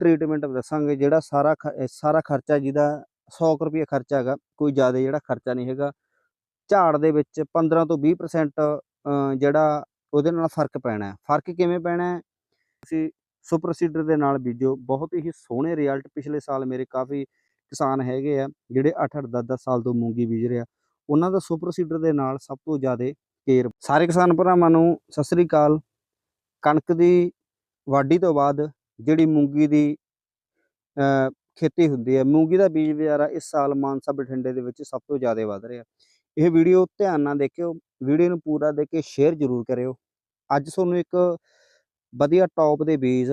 Treatment ਦੱਸਾਂਗੇ, ਜਿਹੜਾ ਸਾਰਾ ਖ- ਸਾਰਾ ਖਰਚਾ ਜਿਹਦਾ 100 ਰੁਪਏ ਖਰਚਾ ਹੈਗਾ, ਕੋਈ ਜ਼ਿਆਦਾ ਜਿਹੜਾ ਖਰਚਾ ਨਹੀਂ ਹੈਗਾ। ਝਾੜ ਦੇ ਵਿੱਚ 15 ਤੋਂ 20% ਜਿਹੜਾ ਉਹਦੇ ਨਾਲ ਫ਼ਰਕ ਪੈਣਾ ਫ਼ਰਕ ਕਿਵੇਂ ਪੈਣਾ ਤੁਸੀਂ ਸੁਪਰ ਸੀਡਰ ਦੇ ਨਾਲ ਬੀਜੋ। ਬਹੁਤ ਹੀ ਸੋਹਣੇ ਰਿਜ਼ਲਟ ਪਿਛਲੇ ਸਾਲ ਮੇਰੇ ਕਾਫੀ ਕਿਸਾਨ ਹੈਗੇ ਆ, ਜਿਹੜੇ 8-8 10-10 ਸਾਲ ਤੋਂ ਮੂੰਗੀ ਬੀਜ ਰਿਹਾ ਉਹਨਾਂ ਦਾ ਸੁਪਰ ਸੀਡਰ ਦੇ ਨਾਲ ਸਭ ਤੋਂ ਜ਼ਿਆਦਾ ਕੇਅਰ ਸਾਰੇ ਕਿਸਾਨ ਭਰਾਵਾਂ ਨੂੰ ਸਤਿ ਸ੍ਰੀ ਅਕਾਲ। ਕਣਕ ਦੀ ਵਾਢੀ ਤੋਂ ਬਾਅਦ ਜਿਹੜੀ ਮੂੰਗੀ ਦੀ ਅ, ਖੇਤੀ ਹੁੰਦੀ ਹੈ ਮੂੰਗੀ ਦਾ ਬੀਜ ਵਗੈਰਾ ਇਸ ਸਾਲ ਮਾਨਸਾ ਬਠਿੰਡੇ ਦੇ ਵਿੱਚ ਸਭ ਤੋਂ ਜ਼ਿਆਦਾ ਵੱਧ ਰਿਹਾ। ਇਹ ਵੀਡੀਓ ਧਿਆਨ ਨਾਲ ਦੇਖਿਓ ਵੀਡੀਓ ਨੂੰ ਪੂਰਾ ਦੇਖ ਕੇ ਸ਼ੇਅਰ ਜ਼ਰੂਰ ਕਰਿਓ। ਅੱਜ ਤੁਹਾਨੂੰ ਇੱਕ ਵਧੀਆ ਟੌਪ ਦੇ ਬੀਜ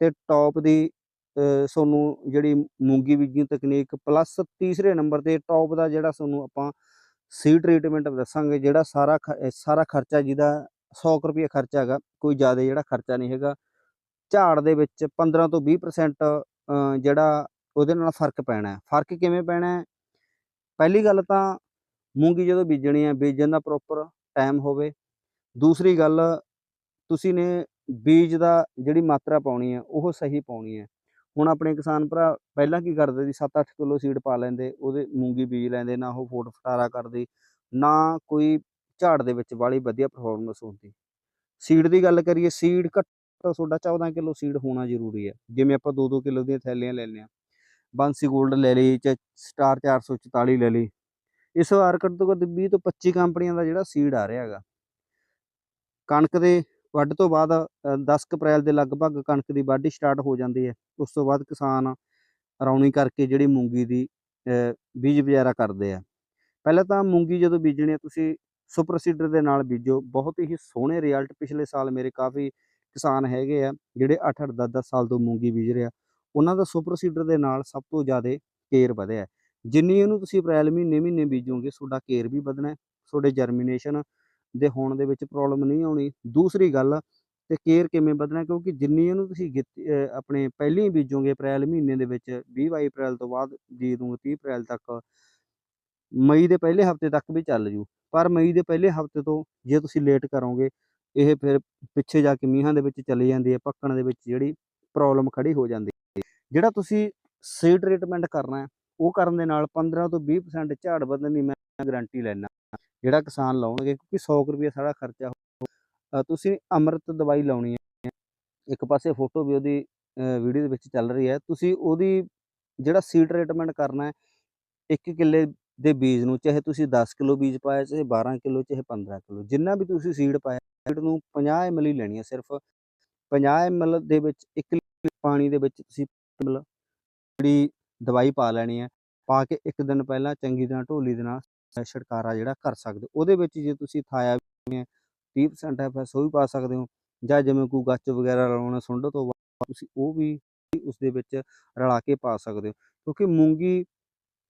ਤੇ ਟੌਪ ਦੀ ਤੁਹਾਨੂੰ ਜਿਹੜੀ ਮੂੰਗੀ ਬੀਜਣ ਤਕਨੀਕ ਪਲੱਸ ਤੀਸਰੇ ਨੰਬਰ ਤੇ ਟੌਪ ਦਾ ਜਿਹੜਾ ਤੁਹਾਨੂੰ ਆਪਾਂ ਸੀ ਟ੍ਰੀਟਮੈਂਟ ਦੱਸਾਂਗੇ ਜਿਹੜਾ ਸਾਰਾ ਖ- ਸਾਰਾ ਖਰਚਾ ਜਿਹਦਾ 100 ਰੁਪਏ ਖਰਚਾ ਹੈਗਾ ਕੋਈ ਜ਼ਿਆਦਾ ਜਿਹੜਾ ਖਰਚਾ ਨਹੀਂ ਹੈਗਾ। ਝਾੜ ਦੇ ਵਿੱਚ 15 ਤੋਂ 20% ਜਿਹੜਾ ਉਹਦੇ ਨਾਲ ਫ਼ਰਕ ਪੈਣਾ ਫ਼ਰਕ ਕਿਵੇਂ ਪੈਣਾ ਪਹਿਲੀ ਗੱਲ ਤਾਂ ਮੂੰਗੀ ਜਦੋਂ ਬੀਜਣੀ ਹੈ, ਬੀਜਣ ਦਾ ਪ੍ਰੋਪਰ ਟਾਈਮ ਹੋਵੇ। ਦੂਸਰੀ ਗੱਲ, ਤੁਸੀਂ ਨੇ ਬੀਜ ਦਾ ਜਿਹੜੀ ਮਾਤਰਾ ਪਾਉਣੀ ਹੈ, ਉਹ ਸਹੀ ਪਾਉਣੀ ਹੈ। ਹੁਣ ਆਪਣੇ ਕਿਸਾਨ ਭਰਾ ਪਹਿਲਾਂ ਕੀ ਕਰਦੇ ਸੀ? 7-8 ਕਿਲੋ ਸੀਡ ਪਾ ਲੈਂਦੇ, ਉਹਦੇ ਮੂੰਗੀ ਬੀਜ ਲੈਂਦੇ, ਨਾ ਉਹ ਫੋਟ ਫਟਾਰਾ ਕਰਦੀ, ਨਾ ਕੋਈ ਝਾੜ ਦੇ ਵਿੱਚ ਵਾਲੀ ਵਧੀਆ ਪਰਫਾਰਮੈਂਸ ਹੁੰਦੀ। ਸੀਡ ਦੀ ਗੱਲ ਕਰੀਏ ਸੀਡ ਘੱਟੋ ਤੁਹਾਡਾ 14 ਕਿਲੋ ਸੀਡ ਹੋਣਾ ਜ਼ਰੂਰੀ ਹੈ। ਜਿਵੇਂ ਆਪਾਂ 2-2 ਕਿਲੋ ਦੀਆਂ ਥੈਲੀਆਂ ਲੈਂਦੇ ਹਾਂ। ਬਾਂਸੀ 골ਡ ਲੈ ਲਈ ਚ ਸਟਾਰ 444 ਲੈ ਲਈ। ਇਸ ਵਾਰ ਘੱਟ ਤੋਂ ਘੱਟ 20 ਤੋਂ 25 ਕੰਪਨੀਆਂ ਦਾ ਜਿਹੜਾ ਸੀਡ ਆ ਰਿਹਾ ਹੈਗਾ। ਕਣਕ ਦੇ ਵੱਢ ਤੋਂ ਬਾਅਦ ਅ, 10 ਅਪ੍ਰੈਲ ਦੇ ਲਗਭਗ ਕਣਕ ਦੀ ਵਾਢੀ ਸਟਾਰਟ ਹੋ ਜਾਂਦੀ ਹੈ। ਉਸ ਤੋਂ ਬਾਅਦ ਕਿਸਾਨ ਰੌਣੀ ਕਰਕੇ ਜਿਹੜੀ ਮੂੰਗੀ ਦੀ ਅ, ਬੀਜ ਵਗੈਰਾ ਕਰਦੇ ਆ। ਪਹਿਲਾਂ ਤਾਂ ਮੂੰਗੀ ਜਦੋਂ ਬੀਜਣੀ ਹੈ ਤੁਸੀਂ ਸੁਪਰ ਸੀਡਰ ਦੇ ਨਾਲ ਬੀਜੋ। ਬਹੁਤ ਹੀ ਸੋਹਣੇ ਰਿਜ਼ਲਟ ਪਿਛਲੇ ਸਾਲ ਮੇਰੇ ਕਾਫੀ ਕਿਸਾਨ ਹੈਗੇ ਆ, ਜਿਹੜੇ 8-8 10-10 ਸਾਲ ਤੋਂ ਮੂੰਗੀ ਬੀਜ ਰਿਹਾ ਉਹਨਾਂ ਦਾ ਸੁਪਰ ਸੀਡਰ ਦੇ ਨਾਲ ਸਭ ਤੋਂ ਜ਼ਿਆਦਾ ਕੇਅਰ ਵਧਿਆ ਜਿੰਨੀ ਇਹਨੂੰ ਤੁਸੀਂ ਅਪ੍ਰੈਲ ਮਹੀਨੇ ਮਹੀਨੇ ਬੀਜੋਗੇ, ਤੁਹਾਡਾ ਕੇਅਰ ਵੀ ਵਧਣਾ ਤੁਹਾਡੇ ਜਰਮੀਨੇਸ਼ਨ ਦੇ ਹੋਣ ਦੇ ਵਿੱਚ ਪ੍ਰੋਬਲਮ ਨਹੀਂ ਆਉਣੀ। ਦੂਸਰੀ ਗੱਲ, ਤੇ ਕੇਅਰ ਕਿਵੇਂ ਵਧਣਾ ਕਿਉਂਕਿ ਜਿੰਨੀ ਇਹਨੂੰ ਤੁਸੀਂ ਗਿੱਤ- ਆਪਣੇ ਪਹਿਲਾਂ ਹੀ ਬੀਜੋਗੇ ਅਪ੍ਰੈਲ ਮਹੀਨੇ ਦੇ ਵਿੱਚ 20 22 ਅਪ੍ਰੈਲ ਤੋਂ ਬਾਅਦ ਬੀਜ ਦੂੰਗੇ 30 ਅਪ੍ਰੈਲ ਤੱਕ, ਮਈ ਦੇ ਪਹਿਲੇ ਹਫ਼ਤੇ ਤੱਕ ਵੀ ਚੱਲ ਜੂ। ਪਰ ਮਈ ਦੇ ਪਹਿਲੇ ਹਫ਼ਤੇ ਤੋਂ ਜੇ ਤੁਸੀਂ ਲੇਟ ਕਰੋਗੇ ਇਹ ਫਿਰ ਪਿੱਛੇ ਜਾ ਕੇ ਮੀਂਹਾਂ ਦੇ ਵਿੱਚ ਚਲੀ ਜਾਂਦੀ ਹੈ, ਪੱਕਣ ਦੇ ਵਿੱਚ ਜਿਹੜੀ ਪ੍ਰੋਬਲਮ ਖੜੀ ਹੋ ਜਾਂਦੀ ਹੈ। ਜਿਹੜਾ ਤੁਸੀਂ ਸੀਡ ਟ੍ਰੀਟਮੈਂਟ ਕਰਨਾ ਹੈ, ਉਹ ਕਰਨ ਦੇ ਨਾਲ 15 ਤੋਂ 20% ਝਾੜ ਵਧਣ ਦੀ ਮੈਂ ਗਾਰੰਟੀ ਲੈਣਾ ਜਿਹੜਾ ਕਿਸਾਨ ਲਾਉਣਗੇ, ਕਿਉਂਕਿ 100 ਰੁਪਏ ਸਾਰਾ ਖਰਚਾ ਹੋ- ਤੁਸੀਂ ਅੰਮ੍ਰਿਤ ਦਵਾਈ ਲਾਉਣੀ ਹੈ। ਇੱਕ ਪਾਸੇ ਫੋਟੋ ਵੀ ਉਹਦੀ ਵੀਡੀਓ ਦੇ ਵਿੱਚ ਚੱਲ ਰਹੀ ਹੈ। ਤੁਸੀਂ ਉਹਦੀ ਜਿਹੜਾ ਸੀਡ ਟ੍ਰੀਟਮੈਂਟ ਕਰਨਾ ਹੈ, ਇੱਕ ਕਿੱਲੇ ਦੇ ਬੀਜ ਨੂੰ ਚਾਹੇ ਤੁਸੀਂ 10 ਕਿਲੋ ਬੀਜ ਪਾਇਆ ਚਾਹੇ 12 ਕਿਲੋ ਚਾਹੇ 15 ਕਿਲੋ ਜਿੰਨਾ ਵੀ ਤੁਸੀਂ ਸੀਡ ਪਾਇਆ ਸੀਡ ਨੂੰ 50 ml ਹੀ ਲੈਣੀ ਹੈ ਸਿਰਫ। 50 ml ਦੇ ਵਿੱਚ 1 ਲੀਟਰ ਪਾਣੀ ਦੇ ਵਿੱਚ ਤੁਸੀਂ ml ਜਿਹੜੀ ਦਵਾਈ ਪਾ ਲੈਣੀ ਹੈ ਪਾ ਕੇ ਇੱਕ ਦਿਨ ਪਹਿਲਾਂ ਚੰਗੀ ਤਰ੍ਹਾਂ ਢੋਲੀ ਦੇ ਨਾਲ ਅ, ਛਿੜਕਾਰਾ ਜਿਹੜਾ ਕਰ ਸਕਦੇ ਹੋ। ਉਹਦੇ ਵਿੱਚ ਜੇ ਤੁਸੀਂ ਥਾਇਆ ਵੀ ਹੈ 30% ਹੈ ਫਿਰ ਉਹ ਵੀ ਪਾ ਸਕਦੇ ਹੋ। ਜਾਂ ਜਿਵੇਂ ਕੋਈ ਗੱਚ ਵਗੈਰਾ ਲਾਉਣਾ ਸੁੰਡ ਤੋਂ ਬਾਅਦ ਤੁਸੀਂ ਉਹ ਵੀ ਉਸ ਦੇ ਵਿੱਚ ਰਲਾ ਕੇ ਪਾ ਸਕਦੇ ਹੋ। ਕਿਉਂਕਿ ਮੂੰਗੀ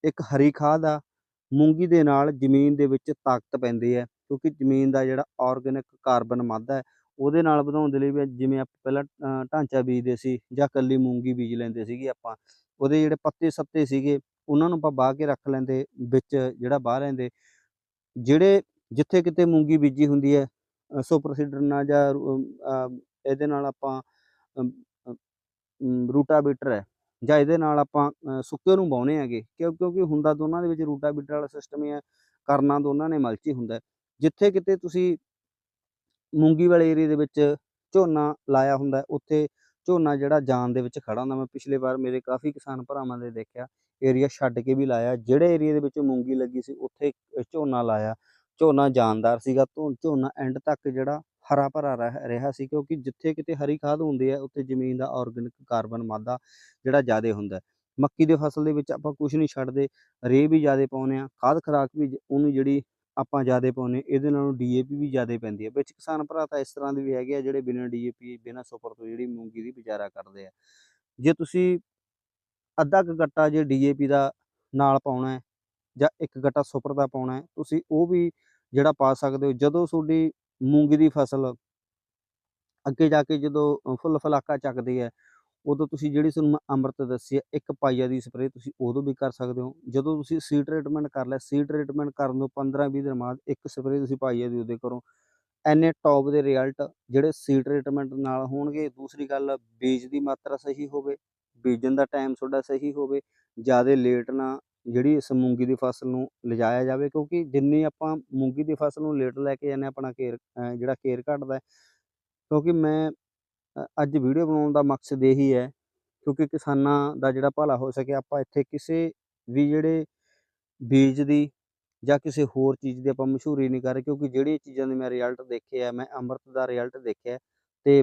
ਇੱਕ ਹਰੀ ਖਾਦ ਆ ਮੂੰਗੀ ਦੇ ਨਾਲ ਜ਼ਮੀਨ ਦੇ ਵਿੱਚ ਤਾਕਤ ਪੈਂਦੀ ਹੈ, ਕਿਉਂਕਿ ਜ਼ਮੀਨ ਦਾ ਜਿਹੜਾ ਆਰਗੈਨਿਕ ਕਾਰਬਨ ਮਾਦਾ ਹੈ, ਉਹਦੇ ਨਾਲ ਵਧਾਉਣ ਦੇ ਲਈ ਵੀ ਜਿਵੇਂ ਆਪਾਂ ਪਹਿਲਾਂ ਢਾਂਚਾ ਬੀਜਦੇ ਸੀ ਜਾਂ ਕੱਲੀ ਮੂੰਗੀ ਬੀਜ ਲੈਂਦੇ ਸੀਗੇ ਆਪਾਂ, ਉਹਦੇ ਜਿਹੜੇ ਪੱਤੇ ਸੱਤੇ ਸੀਗੇ, ਉਹਨਾਂ ਨੂੰ ਆਪਾਂ ਬਾਹ ਕੇ ਰੱਖ ਲੈਂਦੇ, ਵਿੱਚ ਜਿਹੜਾ ਬਾਹ ਲੈਂਦੇ, ਜਿਹੜੇ ਜਿੱਥੇ ਕਿਤੇ ਮੂੰਗੀ ਬੀਜੀ ਹੁੰਦੀ ਹੈ ਸੁਪਰ ਸੀਡਰ ਨਾਲ ਜਾਂ ਇਹਦੇ ਨਾਲ ਆਪਾਂ ਰੂਟਾਵੀਟਰ ਹੈ ਜਾਂ ਇਹਦੇ ਨਾਲ ਆਪਾਂ ਅ, ਸੁੱਕੇ ਨੂੰ ਵਾਹੁੰਦੇ ਹੈਗੇ ਕਿਉਂ ਕਿਉਂਕਿ ਹੁੰਦਾ ਦੋਨਾਂ ਦੇ ਵਿੱਚ ਰੂਟਾਵੀਟਰ ਵਾਲਾ ਸਿਸਟਮ ਹੀ ਹੈ ਕਰਨਾ ਦੋਨਾਂ ਨੇ ਮਲਚ ਹੀ ਹੁੰਦਾ ਜਿੱਥੇ ਕਿਤੇ ਤੁਸੀਂ ਮੂੰਗੀ ਵਾਲੇ ਏਰੀਆ ਦੇ ਵਿੱਚ ਝੋਨਾ ਲਾਇਆ ਹੁੰਦਾ ਉੱਥੇ ਝੋਨਾ ਜਿਹੜਾ ਜਾਨ ਦੇ ਵਿੱਚ ਖੜਾ ਹੁੰਦਾ। ਮੈਂ ਪਿਛਲੇ ਵਾਰ ਮੇਰੇ ਕਾਫੀ ਕਿਸਾਨ ਭਰਾਵਾਂ ਦੇ ਦੇਖਿਆ ਏਰੀਆ ਛੱਡ ਕੇ ਵੀ ਲਾਇਆ ਜਿਹੜੇ ਏਰੀਆ ਦੇ ਵਿੱਚ ਮੂੰਗੀ ਲੱਗੀ ਸੀ ਉੱਥੇ ਝੋਨਾ ਲਾਇਆ। ਝੋਨਾ ਜਾਨਦਾਰ ਸੀਗਾ ਧੋ- ਝੋਨਾ ਐਂਡ ਤੱਕ ਜਿਹੜਾ ਹਰਾ ਭਰਾ ਰਹਿ- ਰਿਹਾ ਸੀ ਕਿਉਂਕਿ ਜਿੱਥੇ ਕਿਤੇ ਹਰੀ ਖਾਦ ਹੁੰਦੀ ਹੈ, ਉੱਥੇ ਜ਼ਮੀਨ ਦਾ ਆਰਗੈਨਿਕ ਕਾਰਬਨ ਮਾਦਾ ਜਿਹੜਾ ਜ਼ਿਆਦਾ ਹੁੰਦਾ ਮੱਕੀ ਦੇ ਫਸਲ ਦੇ ਵਿੱਚ ਆਪਾਂ ਕੁਝ ਨਹੀਂ ਛੱਡਦੇ ਰੇ ਵੀ ਜ਼ਿਆਦਾ ਪਾਉਂਦੇ ਆ ਖਾਦ ਖੁਰਾਕ ਵੀ ਉਹਨੂੰ ਜਿਹੜੀ ਆਪਾਂ ਜ਼ਿਆਦਾ ਪਾਉਂਦੇ ਇਹਦੇ ਨਾਲੋਂ ਡੀਏਪੀ ਵੀ ਜ਼ਿਆਦਾ ਪੈਂਦੀ ਹੈ। ਵਿੱਚ ਕਿਸਾਨ ਭਰਾ ਤਾਂ ਇਸ ਤਰ੍ਹਾਂ ਦੇ ਵੀ ਹੈਗੇ ਆ, ਜਿਹੜੇ ਬਿਨਾਂ ਡੀਏਪੀ ਬਿਨਾਂ ਸੁਪਰ ਤੋਂ ਜਿਹੜੀ ਮੂੰਗੀ ਦੀ ਗੁਜ਼ਾਰਾ ਕਰਦੇ ਆ। ਜੇ ਤੁਸੀਂ ਅੱਧਾ ਕੁ ਗੱਟਾ ਜੇ ਡੀਏਪੀ ਦਾ ਨਾਲ ਪਾਉਣਾ ਜਾਂ ਇੱਕ ਗੱਟਾ ਸੁਪਰ ਦਾ ਪਾਉਣਾ ਤੁਸੀਂ ਉਹ ਵੀ ਜਿਹੜਾ ਪਾ ਸਕਦੇ ਹੋ। ਜਦੋਂ ਤੁਹਾਡੀ ਮੂੰਗੀ ਦੀ ਫਸਲ ਅੱਗੇ ਜਾ ਕੇ ਜਦੋਂ ਫੁੱਲ ਫਲਾਕਾ ਚੱਕਦੀ ਹੈ ਉਦੋਂ ਤੁਸੀਂ ਜਿਹੜੀ ਤੁਹਾਨੂੰ ਮੈਂ ਅੰਮ੍ਰਿਤ ਦੱਸੀ ਹੈ ਇੱਕ ਪਾਈਆ ਦੀ ਸਪਰੇਅ ਤੁਸੀਂ ਉਦੋਂ ਵੀ ਕਰ ਸਕਦੇ ਹੋ। ਜਦੋਂ ਤੁਸੀਂ ਸੀ ਟ੍ਰੀਟਮੈਂਟ ਕਰ ਲਿਆ ਸੀ ਟ੍ਰੀਟਮੈਂਟ ਕਰਨ ਤੋਂ 15-20 ਦਿਨ ਬਾਅਦ ਇੱਕ ਸਪਰੇਅ ਤੁਸੀਂ ਪਾਈਆ ਦੀ ਉਹਦੇ ਕਰੋ ਐਨੇ ਟੌਪ ਦੇ ਰਿਜ਼ਲਟ ਜਿਹੜੇ ਸੀ ਟ੍ਰੀਟਮੈਂਟ ਨਾਲ ਹੋਣਗੇ, ਦੂਸਰੀ ਗੱਲ ਬੀਜ ਦੀ ਮਾਤਰਾ ਸਹੀ ਹੋਵੇ, ਬੀਜਣ ਦਾ ਟਾਈਮ ਤੁਹਾਡਾ ਸਹੀ ਹੋਵੇ, ਜ਼ਿਆਦਾ ਲੇਟ ਨਾ ਜਿਹੜੀ ਇਸ ਮੂੰਗੀ ਦੀ ਫਸਲ ਨੂੰ ਲਿਜਾਇਆ ਜਾਵੇ, ਕਿਉਂਕਿ ਜਿੰਨੀ ਆਪਾਂ ਮੂੰਗੀ ਦੀ ਫਸਲ ਨੂੰ ਲੇਟ ਲੈ ਕੇ ਜਾਂਦੇ ਹਾਂ, ਆਪਣਾ ਕੇਰ ਜਿਹੜਾ ਕੇਰ ਘਟਦਾ ਕਿਉਂਕਿ ਮੈਂ ਅੱਜ ਵੀਡੀਓ ਬਣਾਉਣ ਦਾ ਮਕਸਦ ਇਹੀ ਹੈ, ਕਿਉਂਕਿ ਕਿਸਾਨਾਂ ਦਾ ਜਿਹੜਾ ਭਲਾ ਹੋ ਸਕੇ, ਆਪਾਂ ਇੱਥੇ ਕਿਸੇ ਵੀ ਜਿਹੜੇ ਬੀਜ ਦੀ ਜਾਂ ਕਿਸੇ ਹੋਰ ਚੀਜ਼ ਦੀ ਆਪਾਂ ਮਸ਼ਹੂਰੀ ਨਹੀਂ ਕਰ ਰਹੇ, ਕਿਉਂਕਿ ਜਿਹੜੀਆਂ ਚੀਜ਼ਾਂ ਦੇ ਮੈਂ ਰਿਜ਼ਲਟ ਦੇਖੇ ਆ ਮੈਂ ਅੰਮ੍ਰਿਤ ਦਾ ਰਿਜ਼ਲਟ ਦੇਖਿਆ, ਤੇ